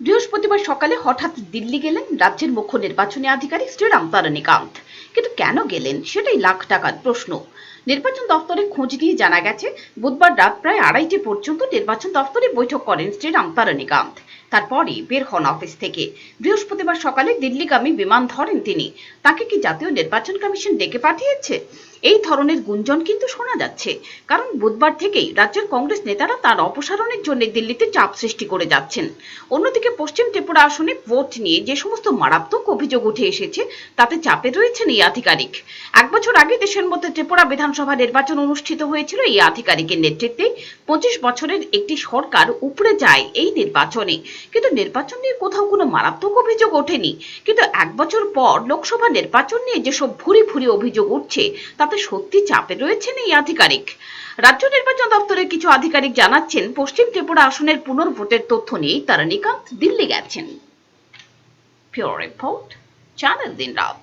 বৃহস্পতিবার সকালে হঠাৎ দিল্লি গেলেন রাজ্যের মুখ্য নির্বাচনী আধিকারিক শ্রীরাম তারানিকান্ত। কিন্তু কেন গেলেন সেটাই লাখ টাকার প্রশ্ন। নির্বাচন দপ্তরে খোঁজ দিয়ে জানা গেছে, বুধবার রাত প্রায় আড়াইটে পর্যন্ত নির্বাচন দপ্তরে বৈঠক করেন শ্রীরাম তারানিকান্ত। তারপরে বের হন অফিস থেকে। বৃহস্পতিবার সকালে দিল্লিগামী বিমান ধরেন তিনি। তাকে কি জাতীয় নির্বাচন কমিশন ডেকে পাঠিয়েছে? এই ধরনের গুঞ্জন কিন্তু শোনা যাচ্ছে। কারণ বুধবার থেকেই রাজ্যের কংগ্রেস নেতারা তার অপসারণের জন্য দিল্লিতে চাপ সৃষ্টি করে যাচ্ছেন। অন্যদিকে পশ্চিম ত্রিপুরা আসনে ভোট নিয়ে যে সমস্ত মারাত্মক অভিযোগ উঠে এসেছে, তাতে চাপে রয়েছেন এই আধিকারিক। এক বছর আগে দেশের মধ্যে ত্রিপুরা বিধানসভা নির্বাচন অনুষ্ঠিত হয়েছিল এই আধিকারিকের নেতৃত্বে। পঁচিশ বছরের একটি সরকার উপরে যায় এই নির্বাচনে। কিন্তু নির্বাচন নিয়ে কোথাও কোনো মারাত্মক অভিযোগ ওঠেনি। কিন্তু এক বছর পর লোকসভা নির্বাচন নিয়ে যেসব ভুরি ভুরি অভিযোগ উঠছে তাতে সত্যি চাপে রয়েছেন এই আধিকারিক। রাজ্য নির্বাচন দপ্তরের কিছু আধিকারিক জানাচ্ছেন, পশ্চিম ত্রিপুরা আসনের পুনর্ভোটের তথ্য নিয়েই তারা নিকান্ত দিল্লি গেছেন। রিপোর্ট, চ্যানেল দিন রাত